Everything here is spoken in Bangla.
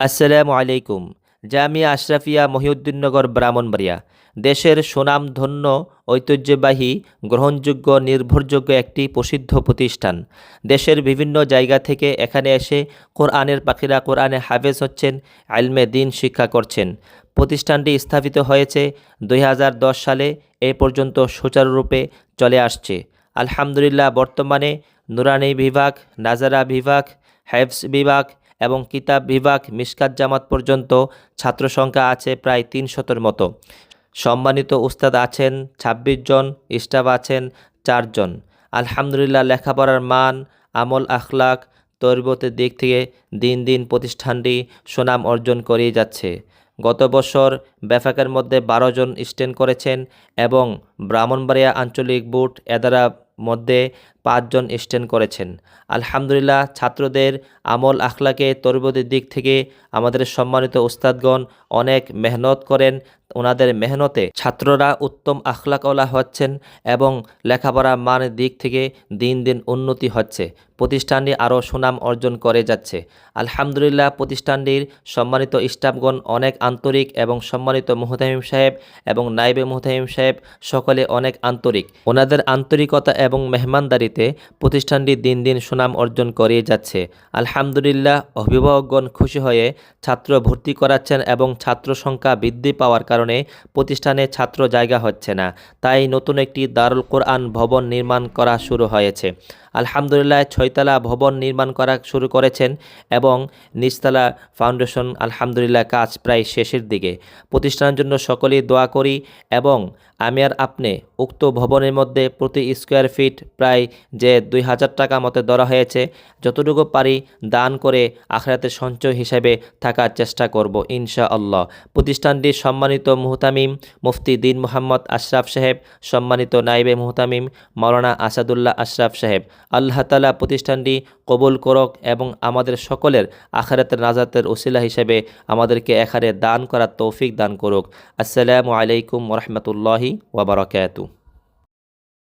আসসালামু আলাইকুম। জামিয়া আশরাফিয়া মহিউদ্দিননগর, ব্রাহ্মণবাড়িয়া। দেশের সুনামধন্য, ঐতিহ্যবাহী, গ্রহণযোগ্য, নির্ভরযোগ্য একটি প্রসিদ্ধ প্রতিষ্ঠান। দেশের বিভিন্ন জায়গা থেকে এখানে এসে কোরআনের পাখিরা কোরআনে হাফেজ হচ্ছেন, আলমে দিন শিক্ষা করছেন। প্রতিষ্ঠানটি স্থাপিত হয়েছে দুই হাজার দশ সালে, এ পর্যন্ত সুচারুরূপে চলে আসছে। আলহামদুলিল্লাহ, বর্তমানে নুরানি বিভাগ, নাজারা বিভাগ হ্যাফস বিভাগ এবং কিতাব বিভাগ মিসকাত জামাত পর্যন্ত ছাত্র সংখ্যা আছে প্রায় তিন শতর মতো। সম্মানিত উস্তাদ আছেন ২৬ জন, স্টাফ আছেন চারজন আলহামদুলিল্লাহ, লেখাপড়ার মান, আমল আখলাক তরবতের দিক থেকে দিন দিন প্রতিষ্ঠানটি সুনাম অর্জন করেই যাচ্ছে। গত বছর ব্যাফাকের মধ্যে বারো জন স্ট্যান্ড করেছেন এবং ব্রাহ্মণবাড়িয়া আঞ্চলিক বুট এদারা মধ্যে পাঁচজন স্ট্যান্ড করেছেন। আলহামদুলিল্লাহ, ছাত্রদের আমল আখলাকে তরবতের দিক থেকে আমাদের সম্মানিত উস্তাদগণ অনেক মেহনত করেন। ওনাদের মেহনতে ছাত্ররা উত্তম আখলাকওয়ালা হচ্ছেন এবং লেখাপড়া মানের দিক থেকে দিন দিন উন্নতি হচ্ছে। প্রতিষ্ঠানটি আরও সুনাম অর্জন করে যাচ্ছে। আলহামদুলিল্লাহ, প্রতিষ্ঠানটির সম্মানিত স্টাফগণ অনেক আন্তরিক এবং সম্মানিত মুহতামিম সাহেব এবং নাইবে মুহতামিম সাহেব সকলে অনেক আন্তরিক। ওনাদের আন্তরিকতা এবং মেহমানদারিতে প্রতিষ্ঠানটি দিন দিন সুনাম অর্জন করিয়ে যাচ্ছে। আলহামদুলিল্লাহ, অভিভাবকগণ খুশি হয়ে ছাত্র ভর্তি করাচ্ছেন এবং ছাত্র সংখ্যা বৃদ্ধি পাওয়ার কারণে প্রতিষ্ঠানে ছাত্র জায়গা হচ্ছে না। তাই নতুন একটি দারুল কোরআন ভবন নির্মাণ করা শুরু হয়েছে। আলহামদুলিল্লাহ ছয়তলা ভবন নির্মাণ করা শুরু করেছেন এবং নিচতলা ফাউন্ডেশন আলহামদুলিল্লাহ কাজ প্রায় শেষের দিকে। প্রতিষ্ঠানের জন্য সকলেই দোয়া করি এবং আমি আর আপনি উক্ত ভবনের মধ্যে প্রতি স্কোয়ার ফিট প্রায় যে দুই হাজার টাকা মতো ধরা হয়েছে, যতটুকু পারি দান করে আখরাতের সঞ্চয় হিসেবে থাকার চেষ্টা করব ইনশা আল্লাহ প্রতিষ্ঠানটি সম্মানিত মুহতামিম মুফতি দিন মোহাম্মদ আশরাফ সাহেব, সম্মানিত নাইবে মুহতামিম মাওলানা আসাদুল্লাহ আশরাফ সাহেব আল্লাহ তালা প্রতিষ্ঠানটি কবুল করক এবং আমাদের সকলের আখারাতের নাজাতের ওসিলা হিসেবে আমাদেরকে এখানে দান করার তৌফিক দান করুক। আসসালামু আলাইকুম রহমতুল্লাহি ওবরাকাতু